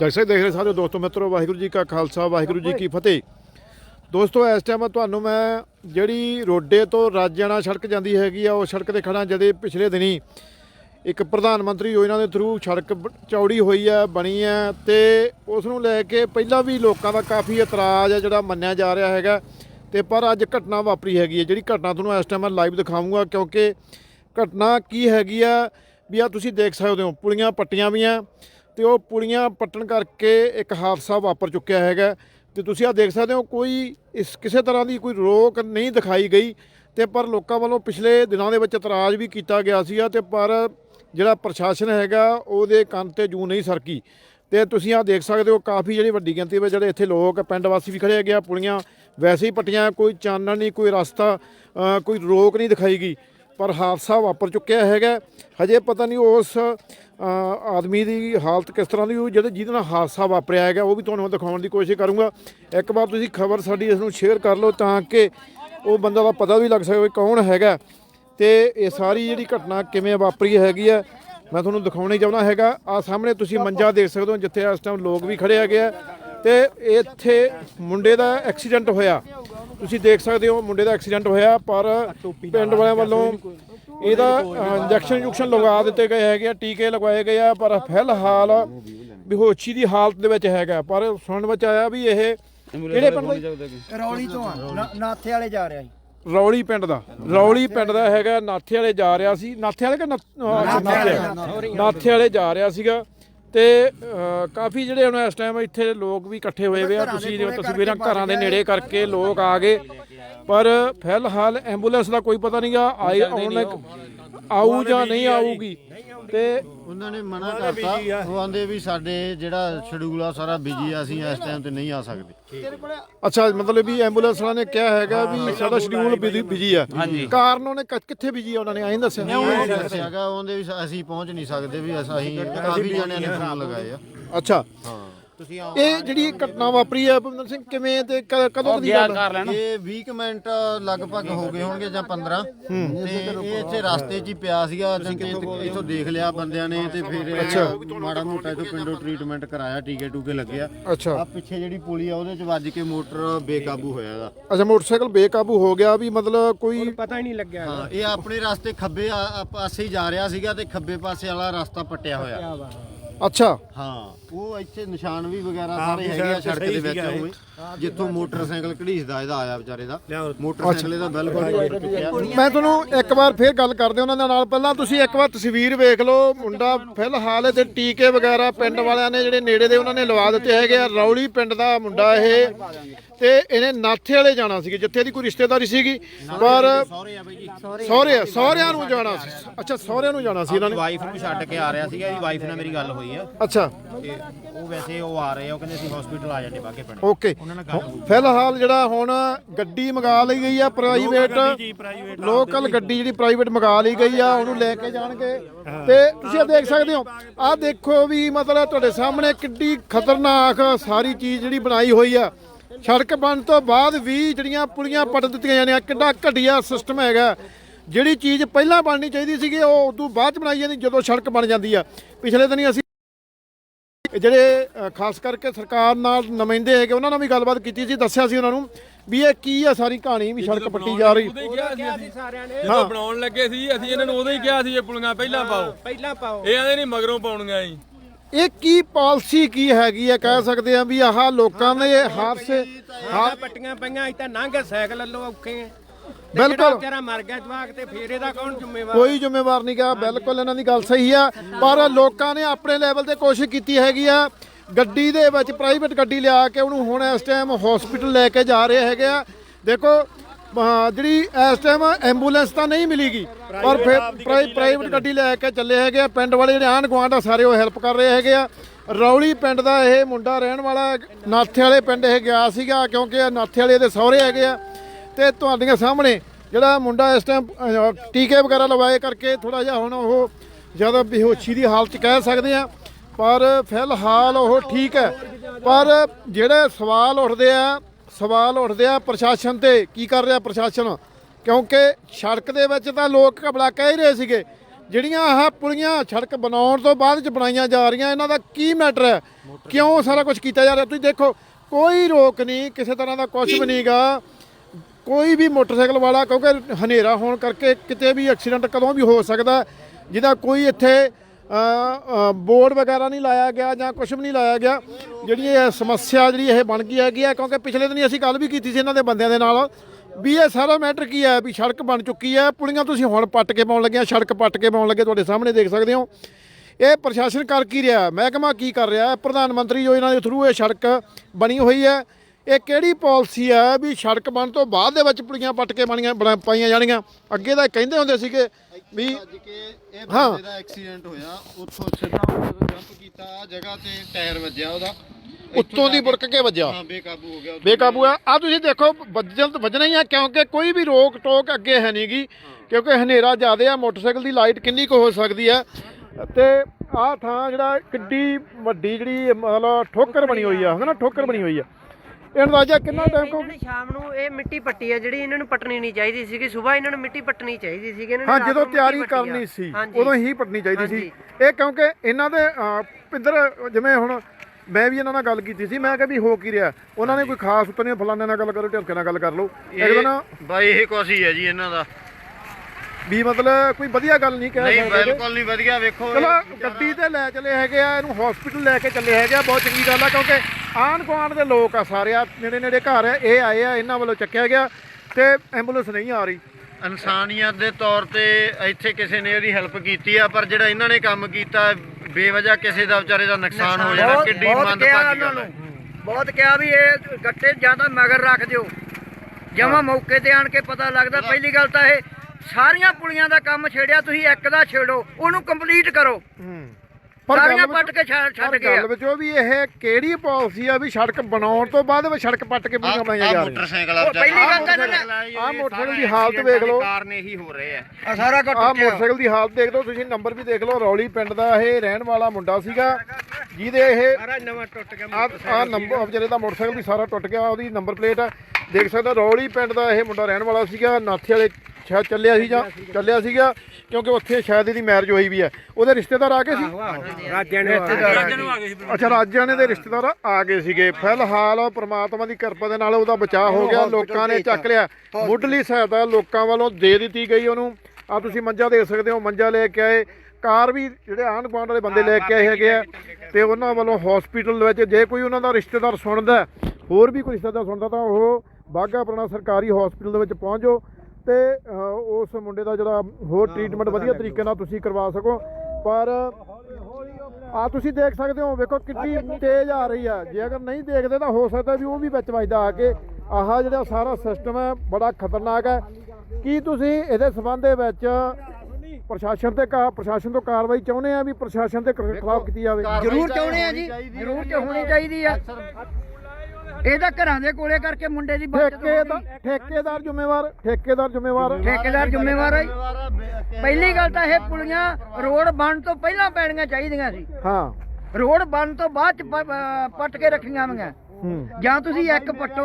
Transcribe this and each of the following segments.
ਜਗਸੇ ਦੇਖ ਰਹੇ ਸਾਰੇ ਦੋਸਤੋ, ਮਿੱਤਰੋ, ਵਾਹਿਗੁਰੂ ਜੀ ਕਾ ਖਾਲਸਾ, ਵਾਹਿਗੁਰੂ ਜੀ ਕੀ ਫਤਿਹ। ਦੋਸਤੋ, ਇਸ ਟਾਈਮ ਤੁਹਾਨੂੰ ਮੈਂ ਜਿਹੜੀ ਰੋਡੇ ਤੋਂ ਰਾਜਾਣਾ ਸੜਕ ਜਾਂਦੀ ਹੈਗੀ ਆ, ਉਹ ਸੜਕ ਤੇ ਖੜਾ ਜਦੇ ਪਿਛਲੇ ਦਿਨੀ ਇੱਕ ਪ੍ਰਧਾਨ ਮੰਤਰੀ ਯੋਜਨਾ ਦੇ ਥਰੂ ਸੜਕ ਚੌੜੀ ਹੋਈ ਹੈ ਬਣੀ ਹੈ ਤੇ ਉਸ ਨੂੰ ਲੈ ਕੇ ਪਹਿਲਾਂ ਵੀ ਲੋਕਾਂ ਦਾ ਕਾਫੀ ਇਤਰਾਜ਼ ਹੈ ਜਿਹੜਾ ਮੰਨਿਆ ਜਾ ਰਿਹਾ ਹੈਗਾ। ਤੇ ਪਰ ਅੱਜ ਘਟਨਾ ਵਾਪਰੀ ਹੈਗੀ ਹੈ ਜਿਹੜੀ ਘਟਨਾ ਤੁਹਾਨੂੰ ਇਸ ਟਾਈਮ ਮੈਂ ਲਾਈਵ ਦਿਖਾਊਂਗਾ, ਕਿਉਂਕਿ ਘਟਨਾ ਕੀ ਹੈਗੀ ਆ, ਵੀ ਆ ਤੁਸੀਂ ਦੇਖ ਸਕਦੇ ਹੋ, ਪੁਲੀਆਂ ਪੱਟੀਆਂ ਵੀ ਆ ਤੇ ਉਹ ਪੁਲੀਆਂ ਪੱਟਣ ਕਰਕੇ ਇੱਕ ਹਾਦਸਾ ਵਾਪਰ ਚੁੱਕਿਆ ਹੈਗਾ। ਤੇ ਤੁਸੀਂ ਆ ਦੇਖ ਸਕਦੇ ਹੋ, ਕੋਈ ਇਸ ਕਿਸੇ ਤਰ੍ਹਾਂ ਦੀ ਕੋਈ ਰੋਕ ਨਹੀਂ ਦਿਖਾਈ ਗਈ। ਤੇ ਪਰ ਲੋਕਾਂ ਵੱਲੋਂ ਪਿਛਲੇ ਦਿਨਾਂ ਦੇ ਵਿੱਚ ਇਤਰਾਜ਼ ਵੀ ਕੀਤਾ ਗਿਆ ਸੀਗਾ ਤੇ ਪਰ ਜਿਹੜਾ ਪ੍ਰਸ਼ਾਸਨ ਹੈਗਾ, ਉਹਦੇ ਕੰਨ ਤੇ ਜੂ ਨਹੀਂ ਸਰਕੀ। ਤੇ ਤੁਸੀਂ ਆ ਦੇਖ ਸਕਦੇ ਹੋ, ਕਾਫੀ ਜਿਹੜੀ ਵੱਡੀ ਗਿਣਤੀ ਵਿੱਚ ਜਿਹੜੇ ਇੱਥੇ ਲੋਕ, ਪਿੰਡ ਵਾਸੀ ਵੀ ਖੜੇ ਹੈਗੇ ਆ, ਪੁਲੀਆਂ ਵੈਸੇ ਹੀ ਪੱਟੀਆਂ, ਕੋਈ ਚਾਨਣ ਨਹੀਂ, ਕੋਈ ਰਸਤਾ ਕੋਈ ਰੋਕ ਨਹੀਂ ਦਿਖਾਈ ਗਈ। ਪਰ ਹਾਦਸਾ ਵਾਪਰ ਚੁੱਕਿਆ ਹੈਗਾ। ਹਜੇ ਪਤਾ ਨਹੀਂ ਉਸ ਆਦਮੀ ਦੀ ਹਾਲਤ ਕਿਸ ਤਰ੍ਹਾਂ ਦੀ ਹੋਈ ਜਿਹੜੇ ਜਿਹਦੇ ਨਾਲ ਹਾਦਸਾ ਵਾਪਰਿਆ ਹੈਗਾ, ਉਹ ਵੀ ਤੁਹਾਨੂੰ ਮੈਂ ਦਿਖਾਉਣ ਦੀ ਕੋਸ਼ਿਸ਼ ਕਰੂੰਗਾ। ਇੱਕ ਵਾਰ ਤੁਸੀਂ ਖਬਰ ਸਾਡੀ ਇਸ ਨੂੰ ਸ਼ੇਅਰ ਕਰ ਲਓ ਤਾਂ ਕਿ ਉਹ ਬੰਦਾ ਦਾ ਪਤਾ ਵੀ ਲੱਗ ਸਕੇ ਵੀ ਕੌਣ ਹੈਗਾ। ਤੇ ਇਹ ਸਾਰੀ ਜਿਹੜੀ ਘਟਨਾ ਕਿਵੇਂ ਵਾਪਰੀ ਹੈਗੀ ਆ ਮੈਂ ਤੁਹਾਨੂੰ ਦਿਖਾਉਣਾ ਚਾਹੁੰਦਾ ਹੈਗਾ। ਆ ਸਾਹਮਣੇ ਤੁਸੀਂ ਮੰਜਾ ਦੇਖ ਸਕਦੇ ਹੋ, ਜਿੱਥੇ ਇਸ ਟਾਈਮ ਲੋਕ ਵੀ ਖੜੇ ਹੈਗੇ ਆ। ਤੇ ਇੱਥੇ ਮੁੰਡੇ ਦਾ ਐਕਸੀਡੈਂਟ ਹੋਇਆ। ਤੁਸੀਂ ਦੇਖ ਸਕਦੇ ਹੋ ਮੁੰਡੇ ਦਾ ਐਕਸੀਡੈਂਟ ਹੋਇਆ ਪਰ ਪਿੰਡ ਵਾਲਿਆਂ ਵੱਲੋਂ ਇਹਦਾ ਇੰਜੈਕਸ਼ਨ ਇੰਜੈਕਸ਼ਨ ਲਗਾ ਦਿੱਤੇ ਗਏ ਹੈਗੇ ਆ ਟੀਕੇ ਲਗਵਾਏ ਗਏ ਆ ਪਰ ਫਿਲਹਾਲ ਬੇਹੋਸ਼ੀ ਦੀ ਹਾਲਤ ਦੇ ਵਿੱਚ ਹੈਗਾ। ਪਰ ਸੁਣਨ ਵਿੱਚ ਆਇਆ ਵੀ ਇਹ ਕਿਹੜੇ ਪਿੰਡ ਦਾ? ਰੌਲੀ ਤੋਂ ਆ ਨਾਥੇ ਵਾਲੇ ਜਾ ਰਿਹਾ ਜੀ। ਰੌਲੀ ਪਿੰਡ ਦਾ। ਰੌਲੀ ਪਿੰਡ ਦਾ ਹੈਗਾ ਨਾਥੇ ਵਾਲੇ ਜਾ ਰਿਹਾ ਸੀ। ਨਾਥੇ ਵਾਲੇ ਕਿ? ਨਾਥੇ ਵਾਲੇ ਜਾ ਰਿਹਾ ਸੀਗਾ। ਤੇ ਕਾਫੀ ਜਿਹੜੇ ਹੁਣ ਇਸ ਟਾਈਮ ਇੱਥੇ ਲੋਕ ਵੀ ਇਕੱਠੇ ਹੋਏ ਵੇ ਆ ਤੁਸੀਂ ਜੋ ਤਸਵੀਰਾਂ ਘਰਾਂ ਦੇ ਨੇੜੇ ਕਰਕੇ ਲੋਕ ਆ ਗਏ ਪਰ ਫਿਲਹਾਲ ਐਂਬੂਲੈਂਸ ਦਾ ਕੋਈ ਪਤਾ ਨਹੀਂਗਾ ਆਈ ਆਉਣ ਆਊ ਜਾਂ ਨਹੀਂ ਆਊਗੀ। ਤੇ ਉਹਨਾਂ ਨੇ ਮਨਾ ਕਰਤਾ ਉਹ ਆਂਦੇ ਵੀ ਸਾਡੇ ਜਿਹੜਾ ਸ਼ਡਿਊਲ ਆ ਸਾਰਾ ਬਿਜ਼ੀ ਆ ਅਸੀਂ ਇਸ ਟਾਈਮ ਤੇ ਨਹੀਂ ਆ ਸਕਦੇ। ਅੱਛਾ ਮਤਲਬ ਵੀ ਐਂਬੂਲੈਂਸ ਵਾਲਿਆਂ ਨੇ ਕਿਹਾ ਹੈਗਾ ਵੀ ਸਾਡਾ ਸ਼ਡਿਊਲ ਬਿਜ਼ੀ ਆ। ਕਾਰਨ ਉਹਨੇ ਕਿੱਥੇ ਬਿਜ਼ੀ ਆ ਉਹਨਾਂ ਨੇ? ਐਂ ਦੱਸਿਆ। ਦੱਸਿਆਗਾ ਉਹਦੇ ਵੀ ਅਸੀਂ ਪਹੁੰਚ ਨਹੀਂ ਸਕਦੇ ਵੀ ਅਸੀਂ ਕਾਫੀ ਜਣਿਆਂ ਨੇ ਫੋਨ ਲਗਾਏ ਆ। ਅੱਛਾ। ਹਾਂ। ਤੁਸੀਂ ਇਹ ਜਿਹੜੀ ਇਹ ਘਟਨਾ ਵਾਪਰੀ ਹੈ ਭਵਿੰਦਰ ਸਿੰਘ ਕਿਵੇਂ ਤੇ ਕ- ਕਦੋਂ ਦੀ ਗੱਲ ਹੈ? ਇਹ 20 ਕੁ ਮਿੰਟ ਲਗਭਗ ਹੋ ਗਏ ਹੋਣਗੇ ਜਾਂ 15 ਤੇ ਇਹ ਇੱਥੇ ਰਸਤੇ 'ਚ ਹੀ ਪਿਆ ਸੀਗਾ ਜੰਕੇ ਇਥੋਂ ਦੇਖ ਲਿਆ ਬੰਦਿਆਂ ਨੇ ਤੇ ਫਿਰ ਮਾੜਾ ਮੋਟਾ ਇਥੋਂ ਪਿੰਡੋਂ ਟ੍ਰੀਟਮੈਂਟ ਕਰਾਇਆ ਟੀਕੇ ਟੂਕੇ ਲੱਗਿਆ। ਅੱਛਾ। ਆ ਪਿੱਛੇ ਜਿਹੜੀ ਪੁਲੀ ਆ ਉਹਦੇ 'ਚ ਵੱਜ ਕੇ ਮੋਟਰ ਬੇਕਾਬੂ ਹੋਇਆ ਦਾ ਅੱਛਾ ਮੋਟਰਸਾਈਕਲ ਬੇਕਾਬੂ ਹੋ ਗਿਆ ਵੀ ਮਤਲਬ ਕੋਈ ਪਤਾ ਹੀ ਨਹੀਂ ਲੱਗਿਆ ਹਾਂ ਇਹ ਆਪਣੇ ਰਸਤੇ ਖੱਬੇ ਆ- ਆ ਪਾਸੇ ਹੀ ਜਾ ਰਿਹਾ ਸੀਗਾ ਤੇ ਖੱਬੇ ਪਾਸੇ ਵਾਲਾ ਰਸਤਾ ਪੱਟਿਆ ਹੋਇਆ। ਅੱਛਾ। ਹਾਂ ਉਹ ਇੱਥੇ ਨਿਸ਼ਾਨ ਵੀ ਵਗੈਰਾ ਸਾਰੇ ਹੈਗੇ ਆ ਸੜਕ ਦੇ ਵਿੱਚ ਉਵੇਂ ਜਿੱਥੋਂ ਮੋਟਰਸਾਈਕਲ ਘੜੀਸਦਾ ਇਹਦਾ ਆਇਆ ਵਿਚਾਰੇ ਦਾ। ਮੋਟਰਸਾਈਕਲ ਇਹਦਾ ਬਿਲਕੁਲ ਮੈਂ ਤੁਹਾਨੂੰ ਇੱਕ ਵਾਰ ਫੇਰ ਗੱਲ ਕਰਦੇ ਉਹਨਾਂ ਦੇ ਨਾਲ। ਪਹਿਲਾਂ ਤੁਸੀਂ ਇੱਕ ਵਾਰ ਤਸਵੀਰ ਵੇਖ ਲਓ। ਮੁੰਡਾ ਫਿਲਹਾਲ ਇਹ ਤੇ ਟੀਕੇ ਵਗੈਰਾ ਪਿੰਡ ਵਾਲਿਆਂ ਨੇ ਜਿਹੜੇ ਨੇੜੇ ਦੇ ਉਹਨਾਂ ਨੇ ਲਵਾ ਦਿੱਤੇ ਹੈਗੇ ਆ। ਰੌਲੀ ਪਿੰਡ ਦਾ ਮੁੰਡਾ ਇਹ। ਤੇ ਇਹਨੇ ਨਾਥੇ ਵਾਲੇ ਜਾਣਾ ਸੀ ਜਿੱਥੇ ਇਹਦੀ ਕੋਈ ਰਿਸ਼ਤੇਦਾਰੀ ਸੀਗੀ ਪਰ ਸਹੁਰੇ ਆ ਸਹੁਰਿਆਂ ਨੂੰ ਜਾਣਾ ਸੀ ਅੱਛਾ ਸਹੁਰਿਆਂ ਨੂੰ ਜਾਣਾ ਸੀ ਇਹਨਾਂ ਨੇ। ਵਾਈਫ ਨੂੰ ਛੱਡ ਕੇ ਆ ਰਿਹਾ ਸੀਗਾ ਇਹਦੀ ਵਾਈਫ ਨਾਲ ਮੇਰੀ ਗੱਲ ਹੋਈ ਆ। ਅੱਛਾ। ਤੇ ਉਹ ਵੈਸੇ ਉਹ ਆ ਰਹੇ ਆ ਉਹ ਕਹਿੰਦੇ ਅਸੀਂ ਹਸਪੀਟਲ ਆ ਜਾਂਦੇ ਬਾਗੇ ਪਿੰਡ। ਓਕੇ ਫਿਲਹਾਲ ਜਿਹੜਾ ਹੁਣ ਗੱਡੀ ਮੰਗਾ ਲਈ ਗਈ ਆ ਪ੍ਰਾਈਵੇਟ ਲੋਕਲ ਗੱਡੀ ਜਿਹੜੀ ਪ੍ਰਾਈਵੇਟ ਮੰਗਾ ਲਈ ਗਈ ਆ ਉਹਨੂੰ ਲੈ ਕੇ ਜਾਣਗੇ। ਤੇ ਤੁਸੀਂ ਇਹ ਦੇਖ ਸਕਦੇ ਹੋ ਆਹ ਦੇਖੋ ਵੀ ਮਤਲਬ ਤੁਹਾਡੇ ਸਾਹਮਣੇ ਕਿੱਡੀ ਖਤਰਨਾਕ ਸਾਰੀ ਚੀਜ਼ ਜਿਹੜੀ ਬਣਾਈ ਹੋਈ ਆ। ਸੜਕ ਬਣਨ ਤੋਂ ਬਾਅਦ ਵੀ ਜਿਹੜੀਆਂ ਪੁਲੀਆਂ ਪੱਟ ਦਿੱਤੀਆਂ ਜਾਂਦੀਆਂ ਕਿੱਡਾ ਘਟੀਆ ਸਿਸਟਮ ਹੈਗਾ। ਜਿਹੜੀ ਚੀਜ਼ ਪਹਿਲਾਂ ਬਣਨੀ ਚਾਹੀਦੀ ਸੀਗੀ ਉਹ ਉਦੋਂ ਬਾਅਦ ਚ ਬਣਾਈ ਜਾਂਦੀ ਜਦੋਂ ਸੜਕ ਬਣ ਜਾਂਦੀ ਆ। ਪਿਛਲੇ ਦਿਨੀ ਅਸੀਂ ਜਿਹੜੇ ਖਾਸ ਕਰਕੇ ਸਰਕਾਰ ਨਾਲ ਨੁਮਾਇੰਦੇ ਹੈਗੇ ਉਹਨਾਂ ਨਾਲ ਵੀ ਗੱਲਬਾਤ ਕੀਤੀ ਸੀ ਦੱਸਿਆ ਸੀ ਉਹਨਾਂ ਨੂੰ ਵੀ ਇਹ ਕੀ ਆ ਸਾਰੀ ਕਹਾਣੀ ਵੀ ਸੜਕ ਪੱਟੀ ਜਾ ਰਹੀ। ਉਦੋਂ ਹੀ ਕਿਹਾ ਸੀ ਅਸੀਂ ਜਦੋਂ ਬਣਾਉਣ ਲੱਗੇ ਸੀ ਅਸੀਂ ਇਹਨਾਂ ਨੂੰ ਉਦੋਂ ਹੀ ਕਿਹਾ ਸੀ ਇਹ ਪੁਲੀਆਂ ਪਹਿਲਾਂ ਪਾਓ। ਪਹਿਲਾਂ ਪਾਓ। ਇਹ ਆਂਦੇ ਨਹੀਂ ਮਗਰੋਂ ਪਾਉਣੀਆਂ ਜੀ ਇਹ ਕੀ ਪਾਲਿਸੀ ਕੀ ਹੈਗੀ ਆ? ਕਹਿ ਸਕਦੇ ਆ ਵੀ ਆਹ ਲੋਕਾਂ ਦੇ ਹਾਦਸੇ ਹਾਂ ਪੱਟੀਆਂ ਪਈਆਂ ਇੱਥੇ ਲੰਘ ਸਾਈਕਲ ਲੱਲੋ ਔਖੇ ਆ। ਬਿਲਕੁਲ। ਵਿਚਾਰਾ ਮਰ ਗਿਆ ਜਵਾਕ ਤੇ ਫੇਰ ਇਹਦਾ ਕੌਣ ਜ਼ਿੰਮੇਵਾਰ? ਕੋਈ ਜ਼ਿੰਮੇਵਾਰ ਨਹੀਂ ਗਾ ਬਿਲਕੁਲ ਇਹਨਾਂ ਦੀ ਗੱਲ ਸਹੀ ਆ। ਪਰ ਲੋਕਾਂ ਨੇ ਆਪਣੇ ਲੈਵਲ ਤੇ ਕੋਸ਼ਿਸ਼ ਕੀਤੀ ਹੈਗੀ ਆ। ਗੱਡੀ ਦੇ ਵਿੱਚ ਪ੍ਰਾਈਵੇਟ ਗੱਡੀ ਲਿਆ ਕੇ ਉਹਨੂੰ ਹੁਣ ਇਸ ਟਾਈਮ ਹਸਪੀਟਲ ਲੈ ਕੇ ਜਾ ਰਹੇ ਹੈਗੇ ਆ। ਦੇਖੋ ਅਹ ਜਿਹੜੀ ਇਸ ਟਾਈਮ ਐਂਬੂਲੈਂਸ ਤਾਂ ਨਹੀਂ ਮਿਲੀਗੀ ਪਰ ਫਿਰ ਪ੍ਰਾਈਵੇਟ ਗੱਡੀ ਲੈ ਕੇ ਚੱਲੇ। ਹੈਗੇ ਆ। ਪਿੰਡ ਵਾਲੇ ਜਿਹੜੇ ਆਂਢ ਗੁਆਂਢ ਆ ਸਾਰੇ ਉਹ ਹੈਲਪ ਕਰ ਰਹੇ ਹੈਗੇ ਆ। ਰੌਲੀ ਪਿੰਡ ਦਾ ਇਹ ਮੁੰਡਾ ਰਹਿਣ ਵਾਲਾ ਨਾਥੇ ਵਾਲੇ ਪਿੰਡ ਇਹ ਗਿਆ ਸੀਗਾ ਕਿਉਂਕਿ ਇਹ ਨਾਥੇ ਵਾਲੇ ਦੇ ਸਹੁਰੇ ਹੈਗੇ ਆ। ਤੇ ਤੁਹਾਡੀਆਂ ਸਾਹਮਣੇ ਜਿਹੜਾ ਮੁੰਡਾ ਇਸ ਟਾਈਮ ਟੀਕੇ ਵਗੈਰਾ ਲਵਾਏ ਕਰਕੇ ਥੋੜਾ ਜਿਹਾ ਹੁਣ ਉਹ ਜ਼ਿਆਦਾ ਬੇਹੋਸ਼ੀ ਦੀ ਹਾਲਤ 'ਚ ਕਹਿ ਸਕਦੇ ਆ। ਪਰ ਫਿਲਹਾਲ ਉਹ ਠੀਕ ਹੈ। ਪਰ ਜਿਹੜੇ ਸਵਾਲ ਉੱਠਦੇ ਆ ਸਵਾਲ ਉੱਠਦੇ ਆ ਪ੍ਰਸ਼ਾਸਨ ਤੇ ਕੀ ਕਰ ਰਿਹਾ ਪ੍ਰਸ਼ਾਸਨ? ਕਿਉਂਕਿ ਸੜਕ ਦੇ ਵਿੱਚ ਤਾਂ ਲੋਕ ਘਬਲਾ ਕਹਿ ਹੀ ਰਹੇ ਸੀਗੇ। ਜਿਹੜੀਆਂ ਆਹ ਪੁਲੀਆਂ ਸੜਕ ਬਣਾਉਣ ਤੋਂ ਬਾਅਦ ਚ ਬਣਾਈਆਂ ਜਾ ਰਹੀਆਂ ਇਹਨਾਂ ਦਾ ਕੀ ਮੈਟਰ ਹੈ? ਕਿਉਂ ਸਾਰਾ ਕੁਝ ਕੀਤਾ ਜਾ ਰਿਹਾ? ਤੁਸੀਂ ਦੇਖੋ ਕੋਈ ਰੋਕ ਨਹੀਂ ਕਿਸੇ ਤਰ੍ਹਾਂ ਦਾ ਕੁਝ ਵੀ ਨਹੀਂਗਾ। ਕੋਈ ਵੀ ਮੋਟਰਸਾਈਕਲ ਵਾਲਾ ਕਿਉਂਕਿ ਹਨੇਰਾ ਹੋਣ ਕਰਕੇ ਕਿਤੇ ਵੀ ਐਕਸੀਡੈਂਟ ਕਦੋਂ ਵੀ ਹੋ ਸਕਦਾ। ਹੈ, ਜਿਹਦਾ ਕੋਈ ਇੱਥੇ ਬੋਰਡ ਵਗੈਰਾ ਨਹੀਂ ਲਾਇਆ ਗਿਆ ਜਾਂ ਕੁਝ ਵੀ ਨਹੀਂ ਲਾਇਆ ਗਿਆ। ਜਿਹੜੀ ਇਹ ਸਮੱਸਿਆ ਜਿਹੜੀ ਇਹ ਬਣ ਗਈ ਹੈਗੀ ਹੈ, ਕਿਉਂਕਿ ਪਿਛਲੇ ਦਿਨੀ ਅਸੀਂ ਗੱਲ ਵੀ ਕੀਤੀ ਸੀ ਇਹਨਾਂ ਦੇ ਬੰਦਿਆਂ ਦੇ ਨਾਲ, ਵੀ ਇਹ ਸਾਰਾ ਮੈਟਰ ਕੀ ਹੈ, ਵੀ ਸੜਕ ਬਣ ਚੁੱਕੀ ਹੈ। ਪੁਲੀਆਂ ਤੁਸੀਂ ਹੁਣ ਪੱਟ ਕੇ ਪਾਉਣ ਲੱਗੇ ਆ ਸੜਕ ਪੱਟ ਕੇ ਪਾਉਣ ਲੱਗੇ, ਤੁਹਾਡੇ ਸਾਹਮਣੇ ਦੇਖ ਸਕਦੇ ਹੋ। ਇਹ ਪ੍ਰਸ਼ਾਸਨ ਕਰ ਕੀ ਰਿਹਾ? ਮਹਿਕਮਾ ਕੀ ਕਰ ਰਿਹਾ? ਪ੍ਰਧਾਨ ਮੰਤਰੀ ਯੋਜਨਾ ਦੇ ਥਰੂ ਇਹ ਸੜਕ ਬਣੀ ਹੋਈ ਹੈ, ਇਹ ਕਿਹੜੀ ਪਾਲਿਸੀ ਹੈ ਵੀ ਸੜਕ ਬਣ ਤੋਂ ਬਾਅਦ ਦੇ ਵਿੱਚ ਪੁਲੀਆਂ ਪੱਟ ਕੇ ਬਣੀਆਂ, ਬਣਾ- ਪਾਈਆਂ ਜਾਣੀਆਂ? ਅੱਗੇ ਤਾਂ ਕਹਿੰਦੇ ਹੁੰਦੇ ਸੀਗੇ ਵੀ ਅੱਜ ਕੇ ਇਹ ਹਾਂ। ਬੰਦੇ ਦਾ ਐਕਸੀਡੈਂਟ ਹੋਇਆ ਉੱਥੋਂ ਸਿੱਧਾ ਜੰਪ ਕੀਤਾ ਆਹ ਜਗ੍ਹਾ ਤੇ ਟਾਇਰ ਵੱਜਿਆ ਉਹਦਾ। ਉੱਤੋਂ ਦੀ ਬੁਰਕ ਕੇ ਵੱਜਿਆ। ਹਾਂ ਬੇਕਾਬੂ ਹੋ ਗਿਆ। ਬੇਕਾਬੂ ਆ। ਆ ਤੁਸੀਂ ਦੇਖੋ ਵੱਜਣ ਤਾਂ ਵੱਜਣਾ ਹੀ ਆ ਕਿਉਂਕਿ ਕੋਈ ਵੀ ਰੋਕ ਟੋਕ ਅੱਗੇ ਹੈ ਨਹੀਂਗੀ ਕਿਉਂਕਿ ਹਨੇਰਾ ਜ਼ਿਆਦੇ ਆ ਮੋਟਰਸਾਈਕਲ ਦੀ ਲਾਈਟ ਕਿੰਨੀ ਕੁ ਹੋ ਸਕਦੀ ਆ। ਤੇ ਆਹ ਥਾਂ ਜਿਹੜਾ ਕਿੱਡੀ ਵੱਡੀ ਜਿਹੜੀ ਮਤਲਬ ਠੋਕਰ ਬਣੀ ਹੋਈ ਆ ਹਨਾ ਠੋਕਰ ਬਣੀ ਹੋਈ ਆ। ਇਹ ਅੰਦਾਜ਼ਾ ਕਿੰਨਾ ਟਾਈਮ ਕੋ ਇਹਨਾਂ ਨੇ ਸ਼ਾਮ ਨੂੰ ਇਹ ਮਿੱਟੀ ਪੱਟੀ ਆ ਜਿਹੜੀ ਇਹਨਾਂ ਨੂੰ ਪੱਟਣੀ ਨਹੀਂ ਚਾਹੀਦੀ ਸੀਗੀ। ਸਵੇਰ ਇਹਨਾਂ ਨੂੰ ਮਿੱਟੀ ਪੱਟਣੀ ਚਾਹੀਦੀ ਸੀਗੀ। ਇਹਨਾਂ ਨੇ ਹਾਂ ਰਾਤ ਜਦੋਂ ਨੂੰ ਮਿੱਟੀ ਤਿਆਰੀ ਪੱਟੀ ਆ। ਕਰਨੀ ਸੀ ਹਾਂਜੀ। ਉਦੋਂ ਹੀ ਪਟਣੀ ਚਾਹੀਦੀ ਸੀ। ਇਹ ਕਿਉਂਕਿ ਇਹਨਾਂ ਦੇ ਅਹ, ਪਿੰਦਰ ਜਿਵੇਂ ਹੁਣ ਮੈਂ ਵੀ ਇਹਨਾਂ ਨਾਲ ਗੱਲ ਕੀਤੀ ਸੀ ਮੈਂ ਕਿਹਾ ਵੀ ਹੋ ਕੀ ਰਿਹਾ? ਉਹਨਾਂ ਨੇ ਕੋਈ ਖਾਸ ਉੱਤਰ ਨਹੀਂ ਫਲਾਣੇ ਨਾਲ ਗੱਲ ਕਰੋ ਢਿਮਕੇ ਨਾਲ ਗੱਲ ਕਰ ਲਓ। ਇੱਕ ਦਿਨ ਬਾਈ ਇਹ ਕੁਛ ਹੀ ਹੈ ਜੀ ਇਹਨਾਂ ਦਾ। ਵੀ ਮਤਲਬ ਕੋਈ ਵਧੀਆ ਗੱਲ ਨਹੀਂ ਕਹਿ ਨਹੀਂ ਸਕਦੇ। ਬਿਲਕੁਲ ਨਹੀਂ ਵਧੀਆ ਵੇਖੋ। ਚਲੋ ਗੱਡੀ ਤੇ ਲੈ ਚਲੇ ਹੈਗੇ ਆ ਇਹਨੂੰ ਹਸਪੀਟਲ ਲੈ ਕੇ ਚੱਲੇ ਹੈਗੇ ਆ ਬਹੁਤ ਚੰਗੀ ਗੱਲ ਆ ਕਿਉਂਕਿ ਆਣ ਗੁਆਂਢ ਦੇ ਲੋਕ ਆ ਸਾਰੇ ਆ ਨੇੜੇ ਨੇੜੇ ਘਰ ਆ ਇਹ ਆਏ ਆ ਇਹਨਾਂ ਵੱਲੋਂ ਚੱਕਿਆ ਗਿਆ ਤੇ ਐਂਬੂਲੈਂਸ ਨਹੀਂ ਆ ਰਹੀ। ਇਨਸਾਨੀਅਤ ਦੇ ਤੌਰ ਤੇ ਇੱਥੇ ਕਿਸੇ ਨੇ ਉਹਦੀ ਹੈਲਪ ਕੀਤੀ ਆ ਪਰ ਜਿਹੜਾ ਇਹਨਾਂ ਨੇ ਕੰਮ ਕੀਤਾ ਬੇਵਜ੍ਹਾ ਕਿਸੇ ਦਾ ਵਿਚਾਰੇ ਦਾ ਨੁਕਸਾਨ ਹੋ ਜਾਣਾ ਕਿੱਡੀ ਮੰਦ ਗੱਲ ਹੈ ਬਹੁਤ ਕਿਹਾ ਵੀ ਇਹ ਗੱਟੇ ਜਾਂ ਤਾਂ ਮਗਰ ਰੱਖ ਦਿਓ। ਜਮਾ ਮੌਕੇ ਤੇ ਆਣ ਕੇ ਪਤਾ ਲੱਗਦਾ ਪਹਿਲੀ ਗੱਲ ਤਾਂ ਇਹ ਸਾਰੀਆਂ ਪੁਲੀਆਂ ਦਾ ਕੰਮ ਛੇੜਿਆ ਤੁਸੀਂ ਇੱਕ ਦਾ ਛੇੜੋ ਉਹਨੂੰ ਕੰਪਲੀਟ ਕਰੋ। ਸਾਰੀਆਂ ਗੱਲ ਪੱਟ ਕੇ ਛੱਡ ਛੱਡ ਪਰ ਗਏ ਆ। ਗੱਲ ਵਿੱਚ ਉਹ ਵੀ ਇਹ ਕਿਹੜੀ ਪਾਲਿਸੀ ਆ ਵੀ ਸੜਕ ਬਣਾਉਣ ਤੋਂ ਬਾਅਦ ਵੀ ਸੜਕ ਪੱਟ ਕੇ ਪੁਲੀਆਂ ਬਣਾਈਆਂ ਜਾ ਰਹੀਆਂ। ਮੋਟਰਸਾਈਕਲ ਆ ਆਹ ਮੋਟਰਸਾਈਕਲ ਦੀ ਹਾਲਤ ਵੇਖ ਲਓ। ਕਾਰਨ ਇਹੀ ਹੋ ਰਹੇ ਆ। ਸਾਰਾ ਕੁਝ ਆਹ ਮੋਟਰਸਾਈਕਲ ਦੀ ਹਾਲਤ ਦੇਖ ਲਓ ਤੁਸੀਂ ਨੰਬਰ ਵੀ ਦੇਖ ਲਓ ਰੌਲੀ ਪਿੰਡ ਦਾ ਇਹ ਰਹਿਣ ਵਾਲਾ ਮੁੰਡਾ ਸੀਗਾ ਜਿਹਦੇ ਇਹ ਸਾਰਾ ਨਵਾਂ ਟੁੱਟ ਗਿਆ ਆ ਆ ਨੰਬਰ ਵਿਚਾਰੇ ਦਾ ਮੋਟਰਸਾਈਕਲ ਵੀ ਸਾਰਾ ਟੁੱਟ ਗਿਆ ਉਹਦੀ ਨੰਬਰ ਪਲੇਟ ਆ। ਦੇਖ ਸਕਦੇ ਰੌਲੀ ਪਿੰਡ ਦਾ ਇਹ ਮੁੰਡਾ ਰਹਿਣ ਵਾਲਾ ਸੀਗਾ ਨਾਥੇ ਵਾਲੇ ਸ਼ਾਇਦ ਚੱਲਿਆ ਸੀ ਜਾਂ ਚੱਲਿਆ ਸੀਗਾ। ਕਿਉਂਕਿ ਉੱਥੇ ਸ਼ਾਇਦ ਇਹਦੀ ਮੈਰਿਜ ਹੋਈ ਵੀ ਹੈ। ਉਹਦੇ ਰਿਸ਼ਤੇਦਾਰ ਆ ਗਏ ਸੀ? ਰਾਜਿਆਂ ਨੇ ਅੱਛਾ ਰਾਜਿਆਣੇ ਦੇ ਰਿਸ਼ਤੇਦਾਰ ਆ ਗਏ ਸੀਗੇ। ਫਿਲਹਾਲ ਪ੍ਰਮਾਤਮਾ ਦੀ ਕਿਰਪਾ ਦੇ ਨਾਲ ਉਹਦਾ ਬਚਾਅ ਹੋ ਗਿਆ ਲੋਕਾਂ ਨੇ ਚੱਕ ਲਿਆ। ਮੁੱਢਲੀ ਸਹਾਇਤਾ ਲੋਕਾਂ ਵੱਲੋਂ ਦੇ ਦਿੱਤੀ ਗਈ ਉਹਨੂੰ। ਆ ਤੁਸੀਂ ਮੰਜਾ ਦੇਖ ਸਕਦੇ ਹੋ ਮੰਜਾ ਲੈ ਕੇ ਆਏ। ਕਾਰ ਵੀ ਜਿਹੜੇ ਆਂਢ ਗੁਆਂਢ ਵਾਲੇ ਬੰਦੇ ਲੈ ਕੇ ਆਏ ਹੈਗੇ ਆ ਤੇ ਉਹਨਾਂ ਵੱਲੋਂ ਹਸਪੀਟਲ ਦੇ ਵਿੱਚ ਜੇ ਕੋਈ ਉਹਨਾਂ ਦਾ ਰਿਸ਼ਤੇਦਾਰ ਸੁਣਦਾ ਹੋਰ ਵੀ ਕੋਈ ਰਿਸ਼ਤੇਦਾਰ ਸੁਣਦਾ ਤਾਂ ਉਹ ਬਾਗਾ ਪੁਰਾਣਾ ਸਰਕਾਰੀ ਹਸਪੀਟਲ ਦੇ ਵਿੱਚ ਪਹੁੰਚ। ਤੇ ਉਸ ਮੁੰਡੇ ਦਾ ਜਿਹੜਾ ਹੋਰ ਟ੍ਰੀਟਮੈਂਟ ਵਧੀਆ ਤਰੀਕੇ ਨਾਲ ਤੁਸੀਂ ਕਰਵਾ ਸਕੋ ਪਰ ਆ ਤੁਸੀਂ ਦੇਖ ਸਕਦੇ ਹੋ ਵੇਖੋ ਕਿੰਨੀ ਤੇਜ਼ ਆ ਰਹੀ ਆ। ਜੇ ਅਗਰ ਨਹੀਂ ਦੇਖਦੇ ਤਾਂ ਹੋ ਸਕਦਾ ਵੀ ਉਹ ਵੀ ਵਿੱਚ ਵੱਜਦਾ ਆ ਕੇ। ਆਹ ਜਿਹੜਾ ਸਾਰਾ ਸਿਸਟਮ ਹੈ ਬੜਾ ਖਤਰਨਾਕ ਹੈ। ਕੀ ਤੁਸੀਂ ਇਹਦੇ ਸਬੰਧ ਦੇ ਵਿੱਚ ਪ੍ਰਸ਼ਾਸਨ ਤੇ ਕਾ ਪ੍ਰਸ਼ਾਸਨ ਤੋਂ ਕਾਰਵਾਈ ਚਾਹੁੰਦੇ ਆ ਵੀ ਪ੍ਰਸ਼ਾਸਨ ਦੇ ਖਿਲਾਫ ਕੀਤੀ ਜਾਵੇ? ਜ਼ਰੂਰ ਚਾਹੁੰਦੇ ਆ ਜੀ। ਜ਼ਰੂਰ ਤੇ ਹੋਣੀ ਚਾਹੀਦੀ ਆ। ਇਹਦਾ ਘਰਾਂ ਦੇ ਕੋਲੇ ਕਰਕੇ ਮੁੰਡੇ ਦੀ ਬੱਚਤ ਠੇਕੇਦਾਰ ਠੇਕੇਦਾਰ ਜ਼ਿੰਮੇਵਾਰ ਠੇਕੇਦਾਰ ਜ਼ਿੰਮੇਵਾਰ। ਠੇਕੇਦਾਰ ਜ਼ਿੰਮੇਵਾਰ ਹੈ ਪਹਿਲੀ ਗੱਲ ਤਾਂ ਇਹ ਪੁਲੀਆਂ ਰੋਡ ਬਣ ਤੋਂ ਪਹਿਲਾਂ ਪੈਣੀਆਂ ਚਾਹੀਦੀਆਂ ਸੀ। ਹਾਂ। ਰੋਡ ਬਣ ਤੋਂ ਬਾਅਦ ਪੱਟ ਕੇ ਰੱਖੀਆਂ ਹੋਈਆਂ ਹੂੰ। ਜਾਂ ਤੁਸੀਂ ਇੱਕ ਪੱਟੋ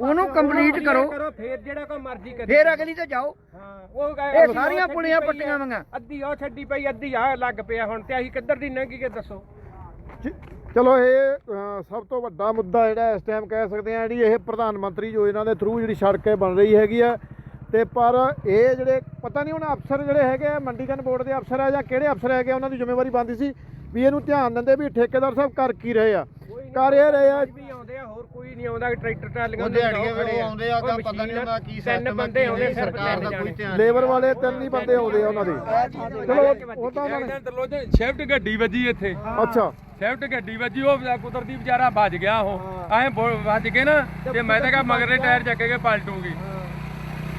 ਉਹਨੂੰ ਕੰਪਲੀਟ ਕਰੋ। ਕਰੋ ਫੇਰ ਜਿਹੜਾ ਕੋਈ ਮਰਜ਼ੀ ਕਰੇ। ਫੇਰ ਅਗਲੀ ਤੇ ਜਾਓ। ਹਾਂ ਉਹ ਇਹ ਸਾਰੀਆਂ ਪੁਲੀਆਂ ਪੱਟੀਆਂ ਹੋਈਆਂ ਅੱਧੀ ਉਹ ਛੱਡੀ ਪਈ ਅੱਧੀ ਆ ਲੱਗ ਪਿਆ ਹੁਣ ਤੇ ਅਸੀਂ ਕਿੱਧਰ ਦੀ ਲੰਘੀ ਕੇ ਦੱਸੋ। ਚਲੋ ਇਹ ਸਭ ਤੋਂ ਵੱਡਾ ਮੁੱਦਾ ਜਿਹੜਾ ਇਸ ਟਾਈਮ ਕਹਿ ਸਕਦੇ ਆ ਜਿਹੜੀ ਇਹ ਪ੍ਰਧਾਨ ਮੰਤਰੀ ਯੋਜਨਾ ਦੇ ਥਰੂ ਜਿਹੜੀ ਸੜਕ ਬਣ ਰਹੀ ਹੈਗੀ ਆ। ਤੇ ਪਰ ਇਹ ਜਿਹੜੇ ਪਤਾ ਨਹੀਂ ਹੁਣ ਅਫਸਰ ਜਿਹੜੇ ਹੈਗੇ ਆ ਮੰਡੀਕਰਨ ਬੋਰਡ ਦੇ ਅਫਸਰ ਆ ਜਾਂ ਕਿਹੜੇ ਅਫਸਰ ਹੈਗੇ ਆ, ਉਹਨਾਂ ਦੀ ਜ਼ਿੰਮੇਵਾਰੀ ਬਣਦੀ ਸੀ ਵੀ ਇਹਨੂੰ ਧਿਆਨ ਦਿੰਦੇ ਵੀ ਠੇਕੇਦਾਰ ਸਾਹਿਬ ਕਰ ਕੀ ਰਹੇ ਆ। ਕਰ ਇਹ ਰਹੇ ਆ ਵੀ ਆਉਂਦੇ ਆ ਹੋਰ ਕੋਈ ਨਹੀਂ ਆਉਂਦਾ ਟਰੈਕਟਰ ਟਰਾਲੀਆਂ ਉਹ ਦਿਹਾੜੀਆਂ ਵੇਲੇ ਆਉਂਦੇ ਆ ਗਾ ਪਤਾ ਨਹੀਂ ਹੁੰਦਾ ਕੀ ਤਿੰਨ ਸਿਸਟਮ ਬੰਦੇ ਆਉਂਦੇ ਸਿਰਫ ਸਰਕਾਰ ਦਾ ਤਿੰਨ ਕੋਈ ਜਾਣੇ। ਧਿਆਨ ਲੇਬਰ ਵਾਲੇ ਤਿੰਨ ਹੀ ਬੰਦੇ ਆਉਂਦੇ ਆ ਉਹਨਾਂ ਦੇ। ਚਲੋ ਉਹ ਤਾਂ ਉਹਨਾਂ ਨੇ ਤਰਲੋਜਨ ਸ਼ਿਫਟ ਗੱਡੀ ਵੱਜੀ ਇੱਥੇ। ਅੱਛਾ। ਸ਼ਿਫਟ ਗੱਡੀ ਵੱਜੀ ਉਹ ਵਿਚਾਰਾ ਕੁਦਰਤੀ ਵਿਚਾਰਾ ਵੱਜ ਗਿਆ ਉਹ। ਐਂ ਵੱਜ ਕੇ ਨਾ ਤੇ ਮੈਂ ਤਾਂ ਕਿਹਾ ਮਗਰਲੇ ਟਾਇਰ ਚੱਕ ਕੇ ਪਲਟੂਗੀ।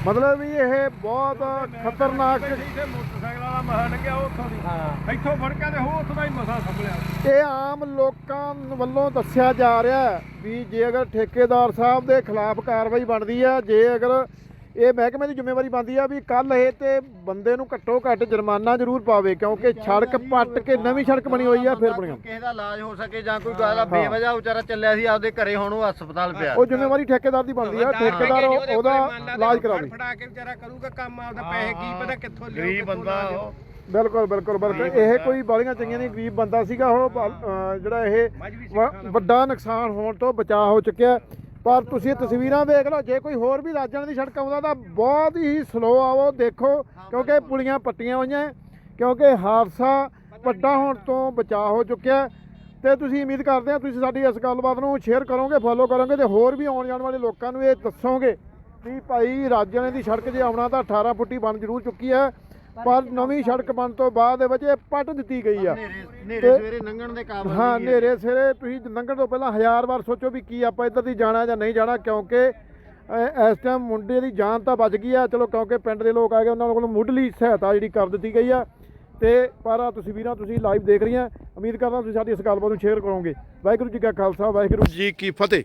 ਮਤਲਬ ਵੀ ਇਹ ਬਹੁਤ ਖਤਰਨਾਕ ਇੱਥੇ ਮੋਟਰਸਾਈਕਲ ਵਾਲਾ ਮਹਾ ਲੰਘਿਆ ਉੱਥੋਂ ਦੀ। ਹਾਂ। ਇੱਥੋਂ ਫੜ ਕੇ ਤੇ ਉਹ ਉੱਥੋਂ ਦਾ ਹੀ ਮਸਾ ਸੰਭਲਿਆ। ਇਹ ਆਮ ਲੋਕਾਂ ਵੱਲੋਂ ਦੱਸਿਆ ਜਾ ਰਿਹਾ ਵੀ ਜੇ ਅਗਰ ਠੇਕੇਦਾਰ ਸਾਹਿਬ ਦੇ ਖਿਲਾਫ ਕਾਰਵਾਈ ਬਣਦੀ ਹੈ ਜੇ ਅਗਰ ਇਹ ਮਹਿਕਮੇ ਦੀ ਜ਼ਿੰਮੇਵਾਰੀ ਬਣਦੀ ਆ ਵੀ ਕੱਲ ਇਹ ਤੇ ਬੰਦੇ ਨੂੰ ਘੱਟੋ ਘੱਟ ਜੁਰਮਾਨਾ ਜ਼ਰੂਰ ਪਾਵੇ ਕਿਉਂਕਿ ਸੜਕ ਪੱਟ ਕੇ ਨਵੀਂ ਸੜਕ ਬਣੀ ਹੋਈ ਆ ਫਿਰ ਬਣੀਆਂ ਕਿਸੇ ਦਾ ਇਲਾਜ ਹੋ ਸਕੇ ਜਾਂ ਕੋਈ ਗੱਲ ਆ ਬੇਵਜ੍ਹਾ ਵਿਚਾਰਾ ਚੱਲਿਆ ਸੀ ਆਪਦੇ ਘਰੇ ਹੁਣ ਉਹ ਹਸਪਤਾਲ ਪਿਆ। ਉਹ ਜ਼ਿੰਮੇਵਾਰੀ ਠੇਕੇਦਾਰ ਦੀ ਬਣਦੀ ਆ ਠੇਕੇਦਾਰ ਉਹ- ਉਹਦਾ ਇਲਾਜ ਕਰਾਵੇ। ਫੜਾ ਕੇ ਵਿਚਾਰਾ ਕਰੂਗਾ ਕੰਮ ਆਪਦਾ ਪੈਸੇ ਕੀ ਪਤਾ ਕਿੱਥੋਂ ਲਿਓ ਗਰੀਬ ਬੰਦਾ ਉਹ। ਬਿਲਕੁਲ ਬਿਲਕੁਲ ਬਿਲਕੁਲ। ਇਹ ਕੋਈ ਬਾਲੀਆਂ ਚੰਗੀਆਂ ਨਹੀਂ ਗਰੀਬ ਬੰਦਾ ਸੀਗਾ ਉਹ ਜਿਹੜਾ ਇਹ ਵੱਡਾ ਨੁਕਸਾਨ ਹੋਣ ਤੋਂ ਬਚਾਅ ਹੋ ਚੁੱਕਿਆ। ਪਰ ਤੁਸੀਂ ਇਹ ਤਸਵੀਰਾਂ ਵੇਖ ਲਓ, ਜੇ ਕੋਈ ਹੋਰ ਵੀ ਰਾਜਾਂ ਦੀ ਸੜਕ ਆਉਂਦਾ ਤਾਂ ਬਹੁਤ ਹੀ ਸਲੋ ਆਵੋ, ਦੇਖੋ, ਕਿਉਂਕਿ ਪੁਲੀਆਂ ਪੱਟੀਆਂ ਹੋਈਆਂ ਕਿਉਂਕਿ ਹਾਦਸਾ ਵੱਡਾ ਹੋਣ ਤੋਂ ਬਚਾਅ ਹੋ ਚੁੱਕਿਆ ਹੈ। ਤੇ ਤੁਸੀਂ ਉਮੀਦ ਕਰਦੇ ਹਾਂ ਤੁਸੀਂ ਸਾਡੀ ਇਸ ਗੱਲਬਾਤ ਨੂੰ ਸ਼ੇਅਰ ਕਰੋਗੇ ਫੋਲੋ ਕਰੋਗੇ ਤੇ ਹੋਰ ਵੀ ਆਉਣ ਜਾਣ ਵਾਲੇ ਲੋਕਾਂ ਨੂੰ ਇਹ ਦੱਸੋਗੇ ਵੀ ਭਾਈ, ਰਾਜਾਂ ਦੀ ਸੜਕ ਜੇ ਆਉਣਾ ਤਾਂ 18 ਫੁੱਟੀ ਬਣ ਜ਼ਰੂਰ ਚੁੱਕੀ ਹੈ ਪਰ ਨਵੀਂ ਸੜਕ ਬਣ ਤੋਂ ਬਾਅਦ ਇਹ ਪੱਟ ਦਿੱਤੀ ਗਈ ਆ। ਨੇਰੇ ਸਵੇਰੇ ਲੰਘਣ ਦੇ ਕਾਬਲ ਹਾਂ ਨਹੀਂ ਹੈ। ਹਨੇਰੇ ਸਿਰੇ ਤੁਸੀਂ ਲੰਘਣ ਤੋਂ ਪਹਿਲਾਂ ਹਜ਼ਾਰ ਵਾਰ ਸੋਚੋ ਵੀ ਕੀ ਆਪਾਂ ਇੱਧਰ ਦੀ ਜਾਣਾ ਜਾਂ ਨਹੀਂ ਜਾਣਾ ਕਿਉਂਕਿ ਇਸ ਟਾਈਮ ਮੁੰਡੇ ਦੀ ਜਾਨ ਤਾਂ ਬਚ ਗਈ ਆ। ਚਲੋ ਕਿਉਂਕਿ ਪਿੰਡ ਦੇ ਲੋਕ ਆ ਗਏ ਉਹਨਾਂ ਕੋਲ ਮੁੱਢਲੀ ਸਹਾਇਤਾ ਜਿਹੜੀ ਕਰ ਦਿੱਤੀ ਗਈ ਆ। ਤੇ ਪਰ ਆ ਤਸਵੀਰਾਂ ਤੁਸੀਂ ਲਾਈਵ ਦੇਖ ਰਹੀਆਂ। ਉਮੀਦ ਕਰਦਾ ਤੁਸੀਂ ਸਾਡੀ ਇਸ ਗੱਲਬਾਤ ਨੂੰ ਸ਼ੇਅਰ ਕਰੋਗੇ। ਵਾਹਿਗੁਰੂ ਜੀ ਕਾ ਖਾਲਸਾ ਵਾਹਿਗੁਰੂ ਜੀ ਕੀ ਫਤਿਹ।